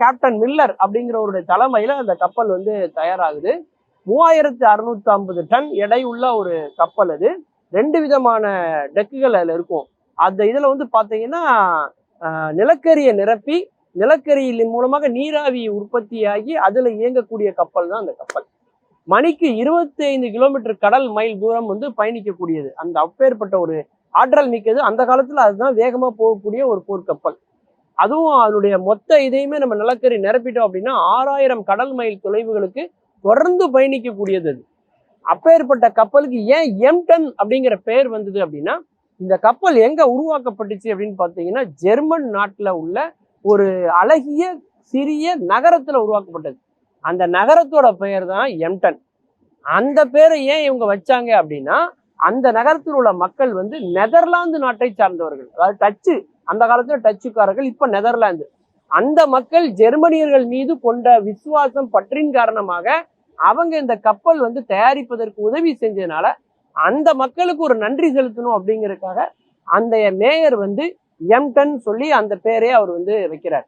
Captain Miller அப்படிங்கிறவருடைய தலைமையில அந்த கப்பல் வந்து தயாராகுது. மூவாயிரத்து அறுநூத்தி ஐம்பது டன் எடை உள்ள ஒரு கப்பல் அது. ரெண்டு விதமான டெக்குகள் அதில் இருக்கும். அந்த இதில் வந்து பார்த்தீங்கன்னா நிலக்கரியை நிரப்பி நிலக்கரியின் மூலமாக நீராவி உற்பத்தியாகி அதில் இயங்கக்கூடிய கப்பல் தான் அந்த கப்பல். மணிக்கு 25 கிலோமீட்டர் கடல் மைல் தூரம் வந்து பயணிக்கக்கூடியது. அந்த அப்பேற்பட்ட ஒரு ஆற்றல் மிக்கது. அந்த காலத்தில் அதுதான் வேகமாக போகக்கூடிய ஒரு போர்க்கப்பல். அதுவும் அதனுடைய மொத்த இதையுமே நம்ம நிலக்கரி நிரப்பிட்டோம் அப்படின்னா ஆறாயிரம் கடல் மைல் தொலைவுகளுக்கு தொடர்ந்து பயணிக்கக்கூடியது அது. அப்பேற்பட்ட கப்பலுக்கு ஏன் எம்டன் அப்படிங்கிற பெயர் வந்தது அப்படின்னா இந்த கப்பல் எங்க உருவாக்கப்பட்டுச்சு அப்படின்னு பார்த்தீங்கன்னா ஜெர்மன் நாட்டில் உள்ள ஒரு அழகிய சிறிய நகரத்துல உருவாக்கப்பட்டது. அந்த நகரத்தோட பெயர் தான் எம்டன் அந்த பேரை ஏன் இவங்க வச்சாங்க அப்படின்னா அந்த நகரத்தில் உள்ள மக்கள் வந்து நெதர்லாந்து நாட்டை சார்ந்தவர்கள் அதாவது டச்சு அந்த காலத்துல டச்சுக்காரர்கள் இப்ப நெதர்லாந்து. அந்த மக்கள் ஜெர்மனியர்கள் மீது கொண்ட விசுவாசம் பற்றின் காரணமாக அவங்க இந்த கப்பல் வந்து தயாரிப்பதற்கு உதவி செஞ்சதுனால அந்த மக்களுக்கு ஒரு நன்றி செலுத்தணும் அப்படிங்கிறதுக்காக அந்த மேயர் வந்து எம்டன் சொல்லி அந்த பேரே அவர் வந்து வைக்கிறார்.